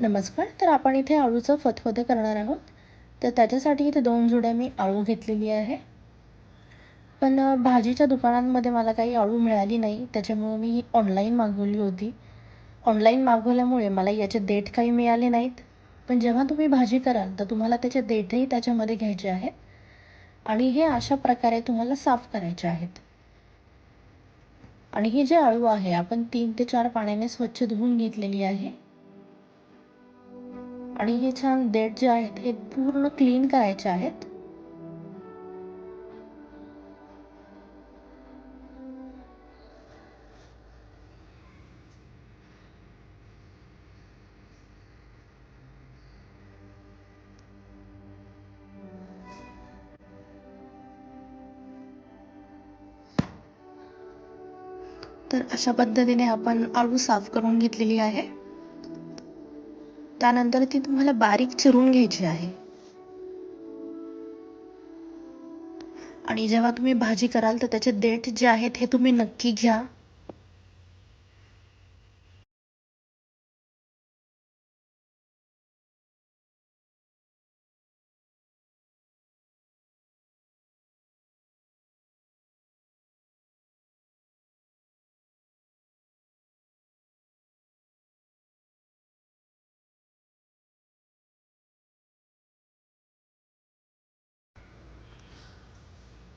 नमस्कार तर आपण इथे अळूचं फतफते करणार आहोत. तर त्याच्यासाठी इथे दोन जुड्या मी अळू घेतलेली आहे. पण भाजीच्या दुकानांमध्ये मला काही अळू मिळाली नाही त्याच्यामुळे मी ऑनलाईन मागवली होती. ऑनलाईन मागवल्यामुळे मला याचे देठ काही मिळाले नाहीत. पण जेव्हा तुम्ही भाजी कराल तर तुम्हाला त्याचे देठही त्याच्यामध्ये घ्यायचे आहेत. आणि हे अशा प्रकारे तुम्हाला साफ करायचे आहेत. आणि ही जे अळू आहे आपण तीन ते चार पाण्याने स्वच्छ धुवून घेतलेली आहे. आणि हे छान देठ जे आहेत हे पूर्ण क्लीन करायचे आहेत. तर अशा पद्धतीने आपण आळू साफ करून घेतलेली आहे. त्यानंतर ती तुम्हाला बारीक चिरून घ्यायची आहे. आणि जेव्हा तुम्ही भाजी कराल तर त्याचे देठ जे आहेत हे तुम्ही नक्की घ्या.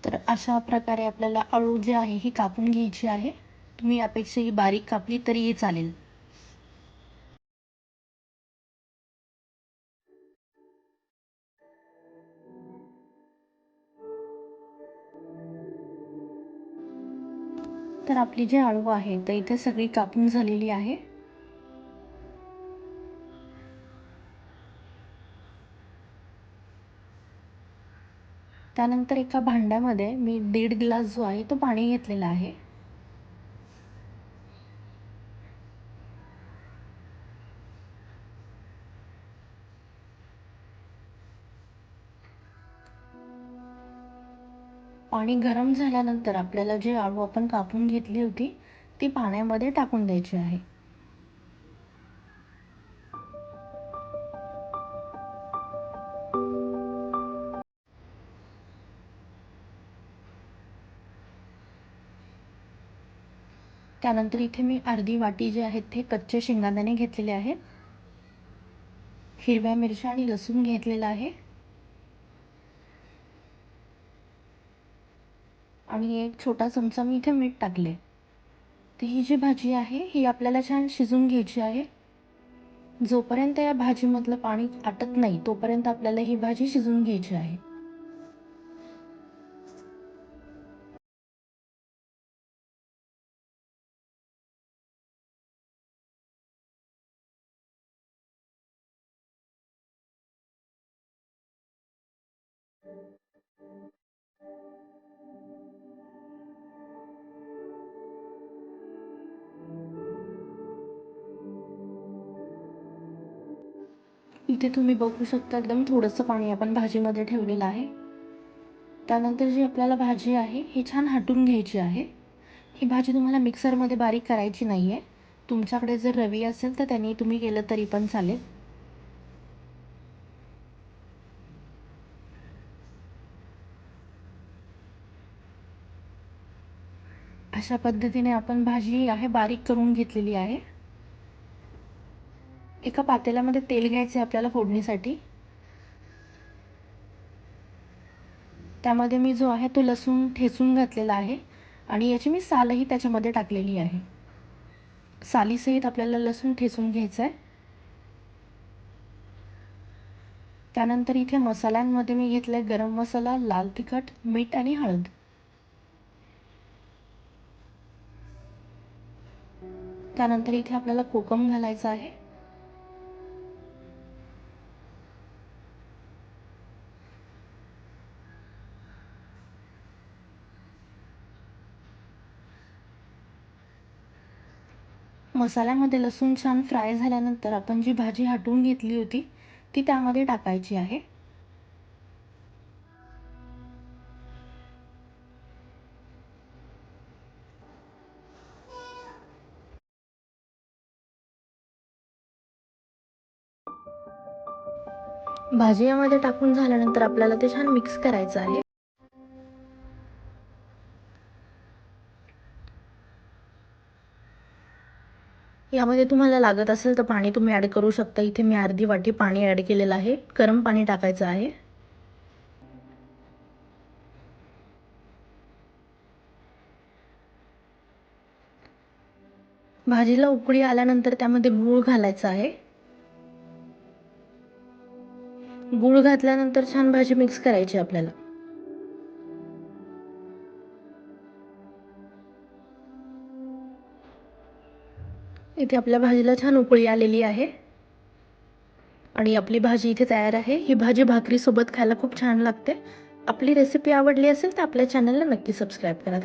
तर अशा प्रकारे आपल्याला अळू जे आहे ही कापून घ्यायची आहे. तुम्ही यापेक्षा ही बारीक कापली तरीही चालेल. तर आपली जी आळू आहे तर इथे सगळी कापून झालेली आहे. त्यानंतर एका भांड्यामध्ये मी दीड ग्लास जो आहे तो पाणी घेतलेला आहे. पाणी गरम झाल्यानंतर आपल्याला जे आळू आपण कापून घेतली होती ती पाण्यामध्ये टाकून द्यायची आहे. त्यानंतर इथे मी अर्धी वाटी जे आहेत ते कच्चे शेंगादाणे घेतलेले आहेत. हिरव्या मिरच्या आणि लसूण घेतलेला आहे. आणि एक छोटा चमचा मी इथे मीठ टाकले. तर ही जी भाजी आहे ही आपल्याला छान शिजून घ्यायची आहे. जोपर्यंत या भाजीमधलं पाणी आटत नाही तोपर्यंत आपल्याला ही भाजी शिजून घ्यायची आहे. इथे तुम्ही बघू शकता एकदम थोडंसं पाणी आपण भाजीमध्ये ठेवलेलं आहे. त्यानंतर जी आपल्याला भाजी आहे ही छान हटून घ्यायची आहे. ही भाजी तुम्हाला मिक्सरमध्ये बारीक करायची नाही आहे तुमच्याकडे जर रवी असेल तर त्यांनी तुम्ही केलं तरी पण चालेल. अशा पद्धतीने आपण भाजी आहे बारीक करून घेतलेली आहे. एका पातेल्यामध्ये तेल घ्यायचे आपल्याला फोडणीसाठी. त्यामध्ये मी जो आहे तो लसूण ठेचून घातलेला आहे आणि याची मी सालही त्याच्यामध्ये टाकलेली आहे. सालीसहित आपल्याला लसूण ठेचून घ्यायचं आहे त्यानंतर इथे मसाल्यांमध्ये मी घेतलं आहे गरम मसाला लाल तिखट मीठ आणि हळद. त्यानंतर इथे आपल्याला कोकम घालायचं आहे. मसाल्यामध्ये लसूण छान फ्राय झाल्यानंतर आपण जी भाजी हटवून घेतली होती ती त्यामध्ये टाकायची आहे. भाजी यामध्ये टाकून झाल्यानंतर आपल्याला ते छान मिक्स करायचं आहे. यामध्ये तुम्हाला लागत असेल तर पाणी तुम्ही ॲड करू शकता. इथे मी अर्धी वाटी पाणी ॲड केलेलं आहे. गरम पाणी टाकायचं आहे. भाजीला उकळी आल्यानंतर त्यामध्ये गूळ घालायचा आहे. गूळ घातल्यानंतर छान भाजी मिक्स करायची आपल्याला. इथे आपल्या भाजीला छान उकळी आलेली आहे. आणि आपली भाजी इथे तयार आहे. ही भाजी भाकरीसोबत खायला खूप छान लागते. आपली रेसिपी आवडली असेल तर आपल्या चॅनलला नक्की सबस्क्राईब करा.